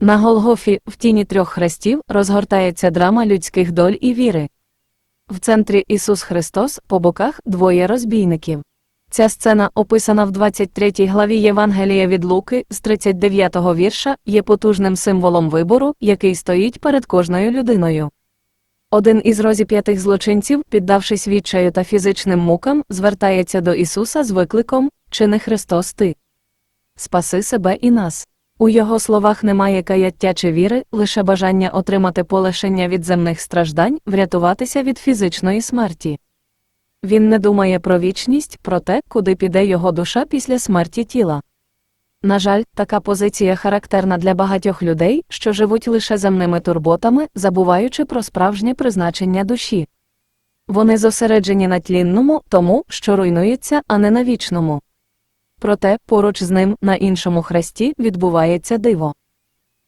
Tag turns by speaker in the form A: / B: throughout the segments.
A: На Голгофі, в тіні трьох хрестів, розгортається драма людських доль і віри. В центрі Ісус Христос, по боках двоє розбійників. Ця сцена, описана в 23 главі Євангелія від Луки з 39-го вірша, є потужним символом вибору, який стоїть перед кожною людиною. Один із розіп'ятих злочинців, піддавшись відчаю та фізичним мукам, звертається до Ісуса з викликом Чи не Христос ти? Спаси себе і нас. У його словах немає каяття чи віри, лише бажання отримати полишення від земних страждань, врятуватися від фізичної смерті. Він не думає про вічність, про те, куди піде його душа після смерті тіла. На жаль, така позиція характерна для багатьох людей, що живуть лише земними турботами, забуваючи про справжнє призначення душі. Вони зосереджені на тлінному, тому, що руйнується, а не на вічному. Проте, поруч з ним, на іншому хресті, відбувається диво.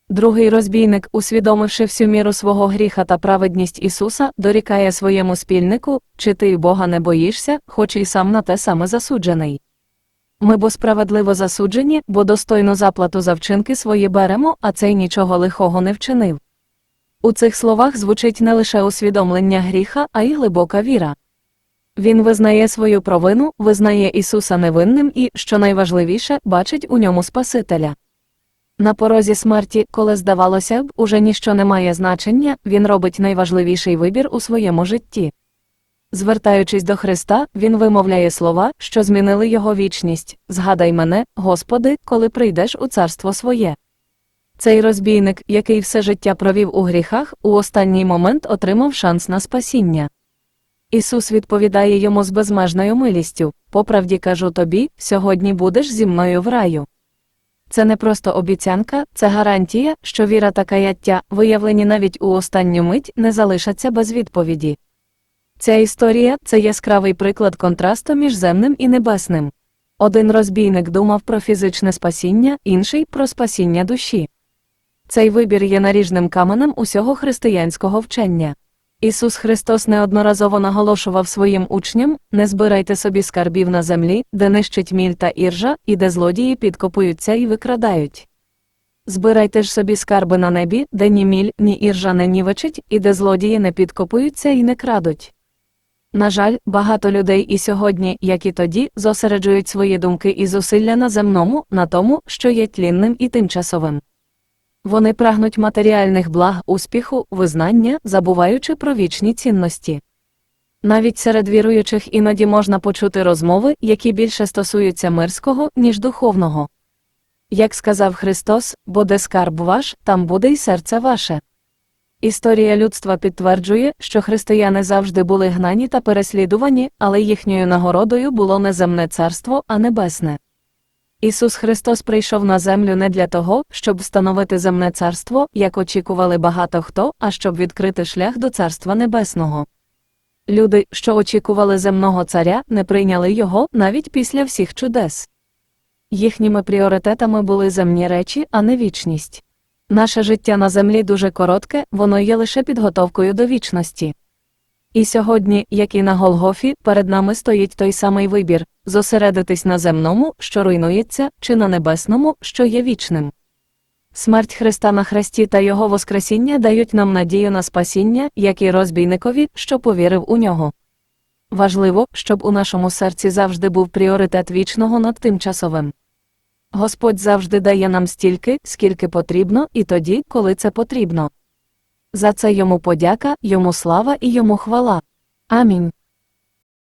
A: Другий розбійник, усвідомивши всю міру свого гріха та праведність Ісуса, дорікає своєму спільнику, чи ти Бога не боїшся, хоч і сам на те саме засуджений. Ми бо справедливо засуджені, бо достойну заплату за вчинки свої беремо, а цей нічого лихого не вчинив. У цих словах звучить не лише усвідомлення гріха, а й глибока віра. Він визнає свою провину, визнає Ісуса невинним і, що найважливіше, бачить у ньому Спасителя. На порозі смерті, коли здавалося б, уже ніщо не має значення, він робить найважливіший вибір у своєму житті. Звертаючись до Христа, він вимовляє слова, що змінили його вічність Згадай мене, Господи, коли прийдеш у царство своє. Цей розбійник, який все життя провів у гріхах, у останній момент отримав шанс на спасіння. Ісус відповідає йому з безмежною милістю по правді кажу тобі, сьогодні будеш зі мною в раю. Це не просто обіцянка, це гарантія, що віра та каяття, виявлені навіть у останню мить, не залишаться без відповіді. Ця історія це яскравий приклад контрасту між земним і небесним. Один розбійник думав про фізичне спасіння, інший про спасіння душі. Цей вибір є наріжним каменем усього християнського вчення. Ісус Христос неодноразово наголошував своїм учням не збирайте собі скарбів на землі, де нищить міль та іржа, і де злодії підкопуються і викрадають. Збирайте ж собі скарби на небі, де ні міль, ні іржа не нівечить, і де злодії не підкопуються і не крадуть. На жаль, багато людей і сьогодні, як і тоді, зосереджують свої думки і зусилля на земному, на тому, що є тлінним і тимчасовим. Вони прагнуть матеріальних благ, успіху, визнання, забуваючи про вічні цінності. Навіть серед віруючих іноді можна почути розмови, які більше стосуються мирського, ніж духовного. Як сказав Христос, бо де скарб ваш, там буде й серце ваше. Історія людства підтверджує, що християни завжди були гнані та переслідувані, але їхньою нагородою було не земне царство, а небесне. Ісус Христос прийшов на землю не для того, щоб встановити земне царство, як очікували багато хто, а щоб відкрити шлях до Царства Небесного. Люди, що очікували земного царя, не прийняли його навіть після всіх чудес. Їхніми пріоритетами були земні речі, а не вічність. Наше життя на землі дуже коротке, воно є лише підготовкою до вічності. І сьогодні, як і на Голгофі, перед нами стоїть той самий вибір зосередитись на земному, що руйнується, чи на небесному, що є вічним. Смерть Христа на хресті та Його Воскресіння дають нам надію на спасіння, як і розбійникові, що повірив у нього. Важливо, щоб у нашому серці завжди був пріоритет вічного над тимчасовим. Господь завжди дає нам стільки, скільки потрібно, і тоді, коли це потрібно. За це йому подяка, йому слава і йому хвала. Амінь.